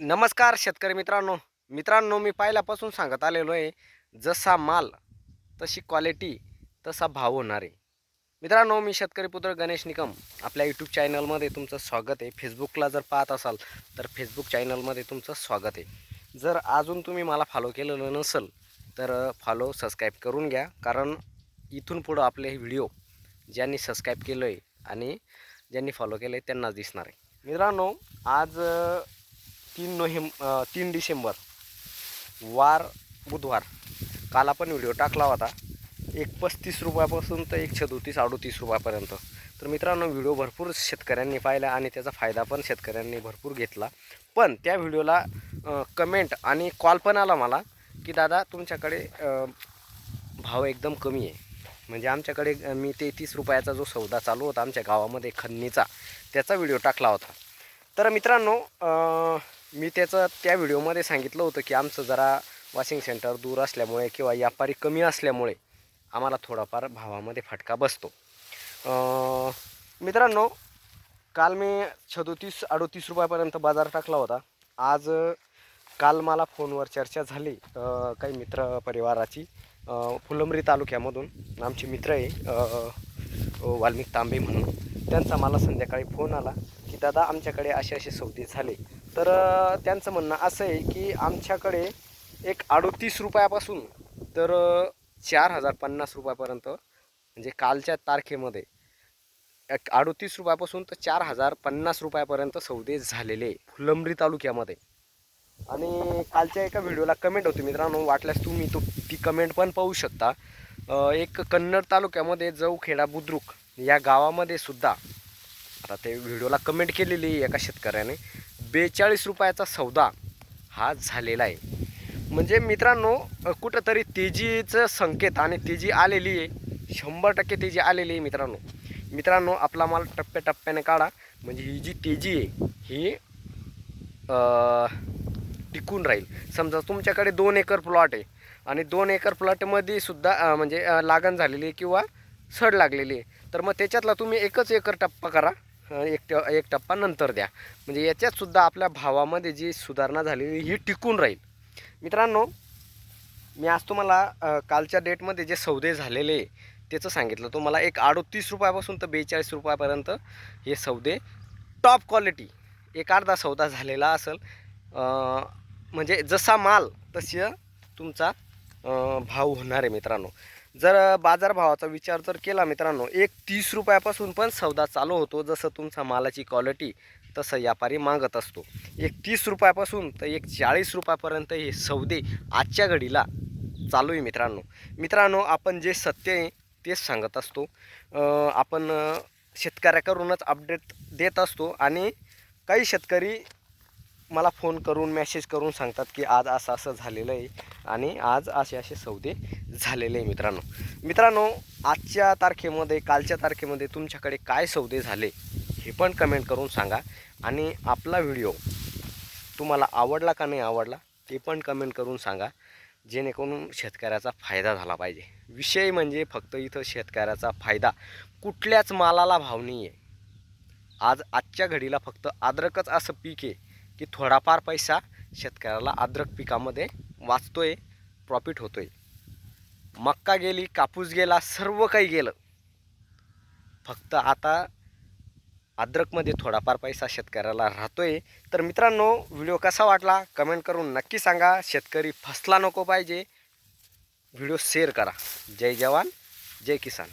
नमस्कार शेतकरी मित्रांनो. मित्रांनो मी पहिल्यापासून सांगत आलेलो आहे जसा माल तशी क्वालिटी तसा भाव होणार. आहे मित्रांनो मी शेतकरी पुत्र गणेश निकम. आपल्या यूट्यूब चॅनलमध्ये तुमचं स्वागत आहे. फेसबुकला जर पाहत असाल तर फेसबुक चॅनलमध्ये तुमचं स्वागत आहे. जर अजून तुम्ही मला फॉलो केलेलं नसेल तर फॉलो सबस्क्राईब करून घ्या. कारण इथून पुढं आपले हे व्हिडिओ ज्यांनी सबस्क्राईब केलं आहे आणि ज्यांनी फॉलो केलं आहे त्यांनाच दिसणार आहे. मित्रांनो आज तीन नोव्हेंब तीन डिसेंबर वार बुधवार. काल आपण व्हिडिओ टाकला होता. एक पस्तीस रुपयापासून तर एक छदोतीस अडोतीस रुपयापर्यंत. तर मित्रांनो व्हिडिओ भरपूर शेतकऱ्यांनी पाहिला आणि त्याचा फायदा पण शेतकऱ्यांनी भरपूर घेतला. पण त्या व्हिडिओला कमेंट आणि कॉल पण आला मला की दादा तुमच्याकडे भाव एकदम कमी आहे. म्हणजे आमच्याकडे मी मी तेहतीस रुपयाचा जो सौदा चालू होता आमच्या गावामध्ये खन्नीचा त्याचा व्हिडिओ टाकला होता. तर मित्रांनो मी त्याचं त्या व्हिडिओमध्ये सांगितलं होतं की आमचं जरा वॉशिंग सेंटर दूर असल्यामुळे किंवा व्यापारी कमी असल्यामुळे आम्हाला थोडाफार भावामध्ये फटका बसतो. मित्रांनो काल मी सदोतीस अडोतीस रुपयापर्यंत बाजार टाकला होता. आज काल मला फोनवर चर्चा झाली काही मित्र परिवाराची फुलंबरी फुलंब्री तालुक्यामधून आमचे मित्र आहे वाल्मिक तांबे म्हणून. त्यांचा मला संध्याकाळी फोन आला की दादा आमच्याकडे असे असे सौदे झाले. तर त्यांचं म्हणणं असं आहे की आमच्याकडे एक अडोतीस रुपयापासून तर चार हजार पन्नास रुपयापर्यंत म्हणजे कालच्या तारखेमध्ये एक अडोतीस रुपयापासून तर चार हजार पन्नास रुपयापर्यंत सौदे झालेले आहे, फुलंब्री तालुक्यामध्ये. आणि कालच्या एका व्हिडिओला कमेंट होती मित्रांनो वाटल्यास तुम्ही तो ती कमेंट पण पाहू शकता. एक कन्नड तालुक्यामध्ये जवखेडा बुद्रुक या गावामध्ये सुद्धा आता ते व्हिडिओला कमेंट केलेली आहे एका शेतकऱ्याने. बेचाळीस रुपयाचा सौदा हा झालेला आहे. म्हणजे मित्रांनो कुठंतरी तेजीचं संकेत आणि तेजी आलेली आहे. शंभर टक्के तेजी आलेली आहे मित्रांनो. मित्रांनो आपला माल टप्प्याटप्प्याने काढा. म्हणजे ही जी तेजी आहे ही टिकून राहील. समजा तुमच्याकडे दोन एकर प्लॉट आहे आणि दोन एकर प्लॉटमध्ये सुद्धा म्हणजे लागण झालेली आहे किंवा सड लागलेली आहे. तर मग त्याच्यातला तुम्ही एकच एकर टप्पा करा. एक ट एक टप्पा नंतर द्या. म्हणजे याच्यातसुद्धा आपल्या भावामध्ये जी सुधारणा झालेली ही टिकून राहील. मित्रांनो मी आज तुम्हाला कालच्या डेटमध्ये जे सौदे झालेले त्याचं सांगितलं. तुम्हाला एक अडोतीस रुपयापासून तर बेचाळीस रुपयापर्यंत हे सौदे टॉप क्वालिटी एक अर्धा सौदा झालेला असेल. म्हणजे जसा माल तसं तुमचा भाव होणार आहे मित्रांनो. जर बाजारभावाचा विचार जर केला मित्रांनो एक तीस रुपयापासून पण सौदा चालू होतो जसं तुमचा मालाची क्वालिटी तसं व्यापारी मागत असतो. एक तीस रुपयापासून तर एक चाळीस रुपयापर्यंत हे सौदे आजच्या घडीला चालू आहे मित्रांनो. मित्रांनो आपण जे सत्य आहे तेच सांगत असतो. आपण शेतकऱ्याकडूनच अपडेट देत असतो आणि काही शेतकरी मला फोन करून मेसेज करून सांगतात की आज असं असं झालेलं आहे आणि आज असे असे सौदे झालेले आहे मित्रांनो. मित्रांनो आजच्या तारखेमध्ये कालच्या तारखेमध्ये तुमच्याकडे काय सौदे झाले हे पण कमेंट करून सांगा आणि आपला व्हिडिओ तुम्हाला आवडला का नाही आवडला ते पण कमेंट करून सांगा जेणेकरून शेतकऱ्याचा फायदा झाला पाहिजे. विषय म्हणजे फक्त इथं शेतकऱ्याचा फायदा कुठल्याच मालाला भाव नाही आहे आज आजच्या घडीला फक्त अद्रकच असं पीक आहे. की थोडाफार पैसा शेतकऱ्याला अद्रक पिकामध्ये वाचतोय प्रॉफिट होतोय. मक्का गेली कापूस गेला सर्व काही गेलं. फक्त आता अद्रकमध्ये थोडाफार पैसा शेतकऱ्याला राहतोय. तर मित्रांनो व्हिडिओ कसा वाटला? कमेंट करून नक्की सांगा. शेतकरी फसला नको पाहिजे. व्हिडिओ शेअर करा. जय जवान जय किसान.